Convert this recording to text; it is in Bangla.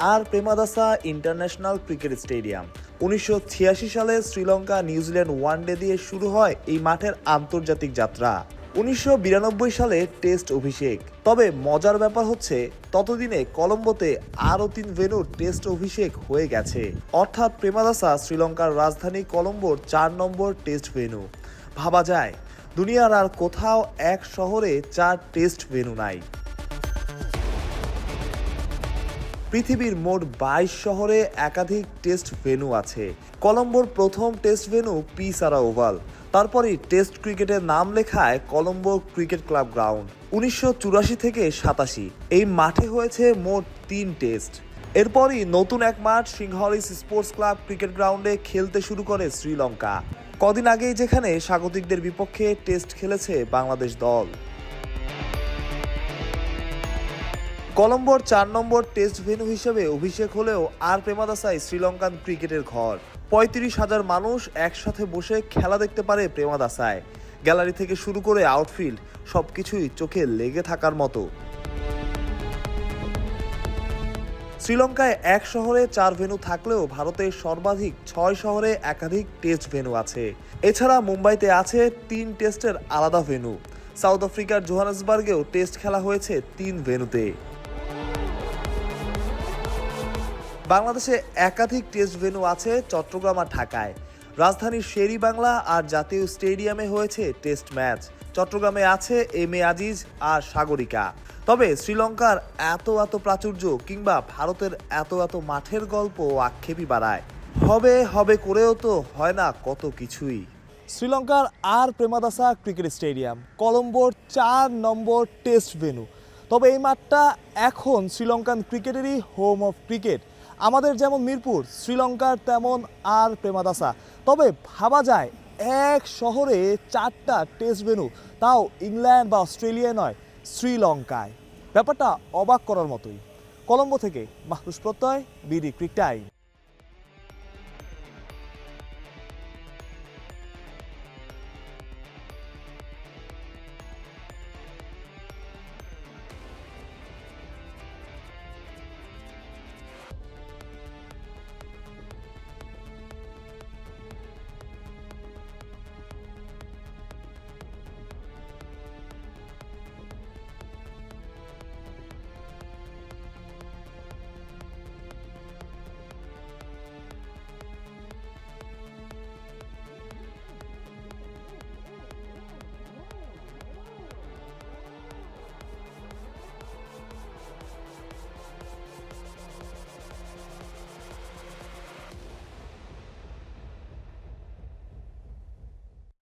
আর প্রেমাদাসা ইন্টারন্যাশনাল ক্রিকেট স্টেডিয়াম। উনিশশো ছিয়াশি সালে শ্রীলঙ্কা নিউজিল্যান্ড ওয়ানডে দিয়ে শুরু হয় এই মাঠের আন্তর্জাতিক যাত্রা। উনিশশো বিরানব্বই সালে টেস্ট অভিষেক। তবে মজার ব্যাপার হচ্ছে, ততদিনে কলম্বোতে আরও তিন ভেন্যুর টেস্ট অভিষেক হয়ে গেছে। অর্থাৎ প্রেমাদাসা শ্রীলঙ্কার রাজধানী কলম্বোর চার নম্বর টেস্ট ভেন্যু। ভাবা যায়, দুনিয়ার আর কোথাও এক শহরে চার টেস্ট ভেন্যু নাই। পৃথিবীর মোট বাইশ শহরে একাধিক টেস্ট ভেন্যু আছে। কলম্বোর প্রথম test venue P Sara Oval. তারপরই টেস্ট ক্রিকেটের নাম লেখায় কলম্বো ক্রিকেট ক্লাব গ্রাউন্ড। উনিশশো চুরাশি থেকে সাতাশি, এই মাঠে হয়েছে মোট তিন টেস্ট। এরপরই নতুন এক মাঠ সিংহলিস স্পোর্টস ক্লাব ক্রিকেট গ্রাউন্ডে খেলতে শুরু করে শ্রীলঙ্কা। কদিন আগেই যেখানে স্বাগতিকদের বিপক্ষে টেস্ট খেলেছে বাংলাদেশ দল। কলম্বোর চার নম্বর টেস্ট ভেন্যু হিসেবে অভিষেক হলেও আর প্রেমাদাসায় শ্রীলঙ্কান ক্রিকেটের ঘর। পঁয়ত্রিশ হাজার মানুষ একসাথে বসে খেলা দেখতে পারে প্রেমাদাসায় গ্যালারি থেকে শুরু করে আউটফিল্ড সব কিছুই চোখে লেগে থাকার মতো। শ্রীলঙ্কায় এক শহরে চার ভেন্যু থাকলেও ভারতের সর্বাধিক ছয় শহরে একাধিক টেস্ট ভেন্যু আছে। এছাড়া মুম্বাইতে আছে তিন টেস্টের আলাদা ভেন্যু। সাউথ আফ্রিকার জোহানেসবার্গেও টেস্ট খেলা হয়েছে তিন ভেন্যুতে। বাংলাদেশে একাধিক টেস্ট ভেন্যু আছে চট্টগ্রাম আর ঢাকায়। রাজধানীর শেরি বাংলা আর জাতীয় স্টেডিয়ামে হয়েছে টেস্ট ম্যাচ। চট্টগ্রামে আছে এম এ আজিজ আর সাগরিকা। তবে শ্রীলঙ্কার এত এত প্রাচুর্য কিংবা ভারতের এত এত মাঠের গল্প আক্ষেপই বাড়ায়। হবে হবে করেও তো হয় না কত কিছুই। শ্রীলঙ্কার আর প্রেমাদাসা ক্রিকেট স্টেডিয়াম, কলম্বোর চার নম্বর টেস্ট ভেন্যু। তবে এই মাঠটা এখন শ্রীলঙ্কান ক্রিকেটেরই হোম অফ ক্রিকেট আমাদের যেমন মিরপুর, শ্রীলঙ্কার তেমন আর প্রেমাদাসা। তবে ভাবা যায়, এক শহরে চারটা টেস্ট ভেনু তাও ইংল্যান্ড বা অস্ট্রেলিয়ায় নয়, শ্রীলঙ্কায়। ব্যাপারটা অবাক করার মতোই। কলম্বো থেকে মাহরুষ প্রত্যয়, বিডি ক্রিক টাইম।